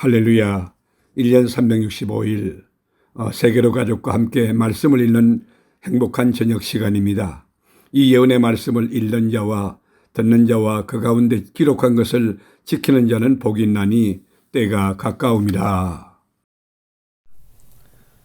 할렐루야. 1년 365일 어, 세계로 가족과 함께 말씀을 읽는 행복한 저녁 시간입니다. 이 예언의 말씀을 읽는 자와 듣는 자와 그 가운데 기록한 것을 지키는 자는 복이 있나니 때가 가까움이라.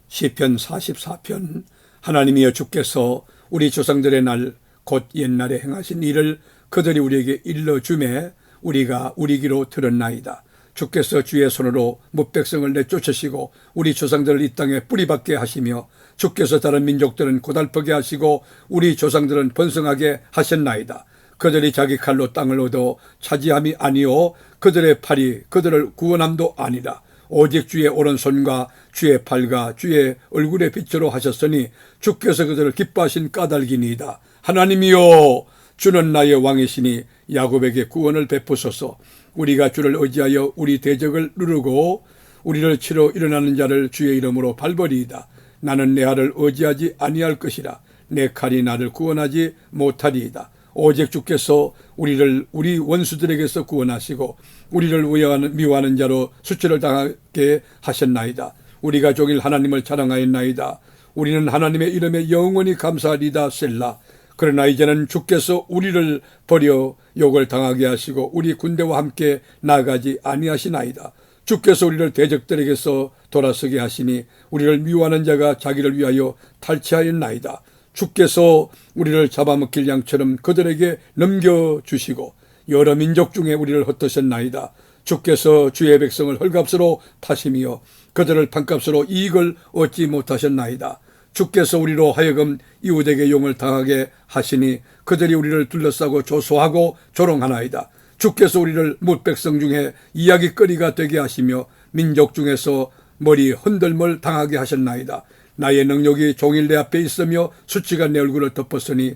시편 44편 하나님이여 주께서 우리 조상들의 날 곧 옛날에 행하신 일을 그들이 우리에게 일러 주매 우리가 우리 귀로 들었나이다. 주께서 주의 손으로 무백성을 내쫓으시고 우리 조상들을 이 땅에 뿌리박게 하시며 주께서 다른 민족들은 고달프게 하시고 우리 조상들은 번성하게 하셨나이다. 그들이 자기 칼로 땅을 얻어 차지함이 아니오 그들의 팔이 그들을 구원함도 아니라 오직 주의 오른손과 주의 팔과 주의 얼굴의 빛으로 하셨으니 주께서 그들을 기뻐하신 까닭이니이다. 하나님이요 주는 나의 왕이시니 야곱에게 구원을 베푸소서 우리가 주를 의지하여 우리 대적을 누르고 우리를 치러 일어나는 자를 주의 이름으로 발버리이다. 나는 내 알을 의지하지 아니할 것이라 내 칼이 나를 구원하지 못하리이다. 오직 주께서 우리를 우리 원수들에게서 구원하시고 우리를 위하는 미워하는 자로 수치를 당하게 하셨나이다. 우리가 종일 하나님을 자랑하였나이다. 우리는 하나님의 이름에 영원히 감사하리다 셀라. 그러나 이제는 주께서 우리를 버려 욕을 당하게 하시고 우리 군대와 함께 나가지 아니하시나이다. 주께서 우리를 대적들에게서 돌아서게 하시니 우리를 미워하는 자가 자기를 위하여 탈취하였나이다. 주께서 우리를 잡아먹길 양처럼 그들에게 넘겨주시고 여러 민족 중에 우리를 흩으셨나이다. 주께서 주의 백성을 헐값으로 파시며 그들을 판값으로 이익을 얻지 못하셨나이다. 주께서 우리로 하여금 이웃에게 용을 당하게 하시니 그들이 우리를 둘러싸고 조소하고 조롱하나이다. 주께서 우리를 뭇백성 중에 이야기거리가 되게 하시며 민족 중에서 머리 흔들물 당하게 하셨나이다. 나의 능력이 종일 내 앞에 있으며 수치가 내 얼굴을 덮었으니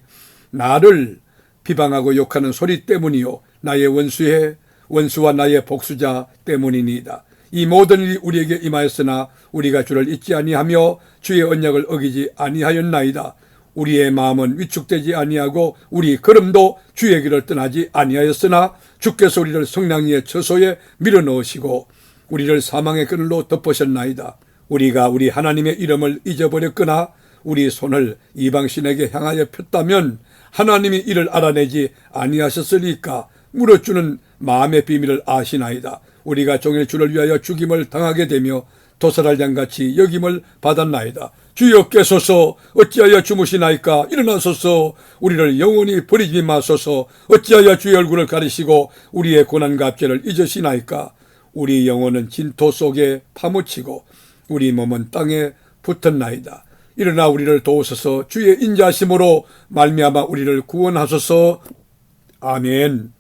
나를 비방하고 욕하는 소리 때문이요 나의 원수의 원수와 나의 복수자 때문이니이다. 이 모든 일이 우리에게 임하였으나 우리가 주를 잊지 아니하며 주의 언약을 어기지 아니하였나이다. 우리의 마음은 위축되지 아니하고 우리 걸음도 주의 길을 떠나지 아니하였으나 주께서 우리를 성량의 처소에 밀어넣으시고 우리를 사망의 그늘로 덮으셨나이다. 우리가 우리 하나님의 이름을 잊어버렸거나 우리 손을 이방신에게 향하여 폈다면 하나님이 이를 알아내지 아니하셨으니까 물어주는 마음의 비밀을 아시나이다. 우리가 종일 주를 위하여 죽임을 당하게 되며 도살할 양같이 여김을 받았나이다. 주여 깨소서 어찌하여 주무시나이까? 일어나소서. 우리를 영원히 버리지 마소서. 어찌하여 주의 얼굴을 가리시고 우리의 고난과 압제를 잊으시나이까? 우리 영혼은 진토 속에 파묻히고 우리 몸은 땅에 붙었나이다. 일어나 우리를 도우소서. 주의 인자심으로 말미암아 우리를 구원하소서. 아멘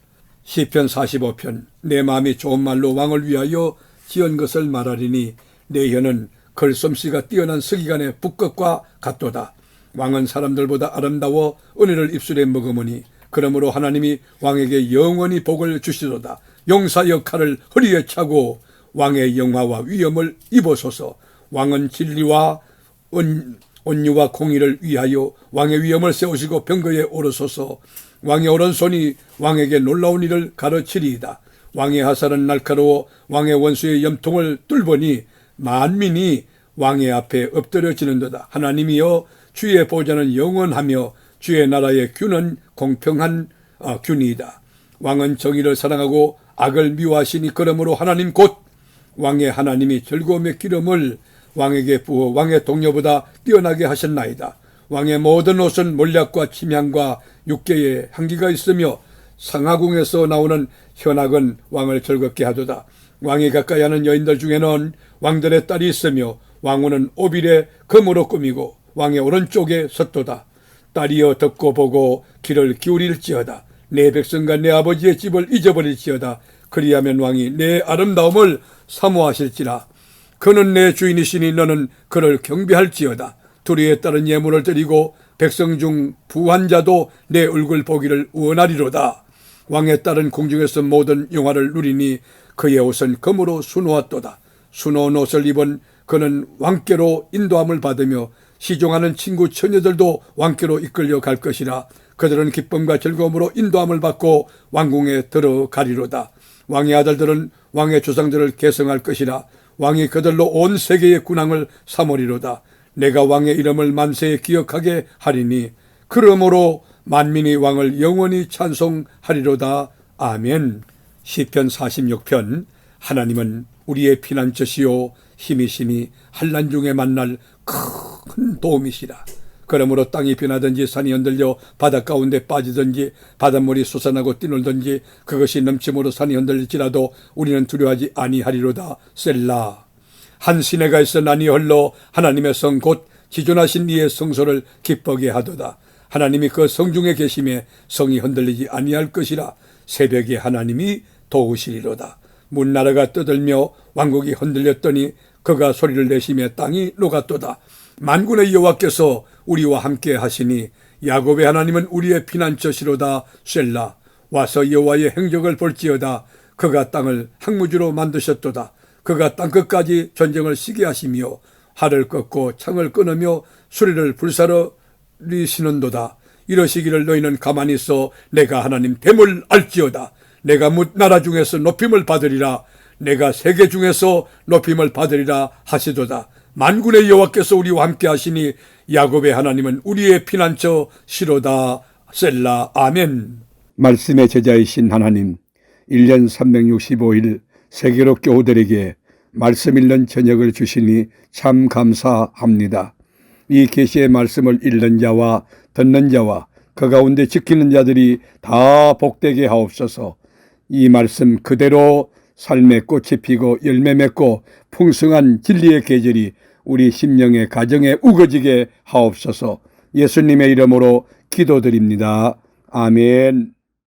시편 45편 내 마음이 좋은 말로 왕을 위하여 지은 것을 말하리니 내 혀는 글솜씨가 뛰어난 서기관의 북극과 같도다. 왕은 사람들보다 아름다워 은혜를 입술에 머금으니 그러므로 하나님이 왕에게 영원히 복을 주시도다. 용사 역할을 허리에 차고 왕의 영화와 위엄을 입어소서. 왕은 진리와 온, 온유와 공의를 위하여 왕의 위엄을 세우시고 병거에 오르소서. 왕의 오른손이 왕에게 놀라운 일을 가르치리이다. 왕의 하살은 날카로워 왕의 원수의 염통을 뚫보니 만민이 왕의 앞에 엎드려지는도다. 하나님이여 주의 보좌는 영원하며 주의 나라의 균은 공평한 어, 균이다. 왕은 정의를 사랑하고 악을 미워하시니 그러므로 하나님 곧 왕의 하나님이 즐거움의 기름을 왕에게 부어 왕의 동료보다 뛰어나게 하셨나이다. 왕의 모든 옷은 몰약과 침향과 육계에 향기가 있으며 상하궁에서 나오는 현악은 왕을 즐겁게 하도다. 왕이 가까이 하는 여인들 중에는 왕들의 딸이 있으며 왕후는 오빌에 금으로 꾸미고 왕의 오른쪽에 섰도다. 딸이여 듣고 보고 귀를 기울일지어다. 내 백성과 내 아버지의 집을 잊어버릴지어다. 그리하면 왕이 내 아름다움을 사모하실지라. 그는 내 주인이시니 너는 그를 경배할지어다. 둘이에 따른 예물을 드리고 백성 중 부한 자도 내 얼굴 보기를 원하리로다. 왕의 딸은 공중에서 모든 영화를 누리니 그의 옷은 금으로 수놓았도다. 수놓은 옷을 입은 그는 왕께로 인도함을 받으며 시종하는 친구 처녀들도 왕께로 이끌려 갈 것이라 그들은 기쁨과 즐거움으로 인도함을 받고 왕궁에 들어가리로다. 왕의 아들들은 왕의 조상들을 계승할 것이라 왕이 그들로 온 세계의 군왕을 삼으리로다 내가 왕의 이름을 만세에 기억하게 하리니 그러므로 만민이 왕을 영원히 찬송하리로다. 아멘. 시편 46편. 하나님은 우리의 피난처시요 힘이시니 한란 중에 만날 큰 도움이시라. 그러므로 땅이 변하든지 산이 흔들려 바다 가운데 빠지든지 바닷물이 솟아나고 뛰놀든지 그것이 넘침으로 산이 흔들릴지라도 우리는 두려워하지 아니하리로다. 셀라 한 시내가 난이 흘러 하나님의 성곧 지존하신 이의 성소를 기쁘게 하도다. 하나님이 그 성중에 계심에 성이 흔들리지 아니할 것이라 새벽에 하나님이 도우시리로다. 문나라가 떠들며 왕국이 흔들렸더니 그가 소리를 내심에 땅이 녹았도다. 만군의 여호와께서 우리와 함께 하시니 야곱의 하나님은 우리의 피난처시로다. 셀라. 와서 여호와의 행적을 볼지어다. 그가 땅을 항무지로 만드셨도다 그가 땅 끝까지 전쟁을 시게 하시며 활을 꺾고 창을 끊으며 수리를 불사르리시는도다. 이러시기를 너희는 가만히 있어 내가 하나님 됨을 알지어다. 내가 뭇 나라 중에서 높임을 받으리라. 내가 세계 중에서 높임을 받으리라 하시도다. 만군의 여호와께서 우리와 함께 하시니 야곱의 하나님은 우리의 피난처 시로다. 셀라. 아멘. 말씀의 제자이신 하나님 1년 365일 세계로 교우들에게 말씀 읽는 저녁을 주시니 참 감사합니다. 이 계시의 말씀을 읽는 자와 듣는 자와 그 가운데 지키는 자들이 다 복되게 하옵소서. 이 말씀 그대로 삶의 꽃이 피고 열매 맺고 풍성한 진리의 계절이 우리 심령의 가정에 우거지게 하옵소서. 예수님의 이름으로 기도드립니다. 아멘.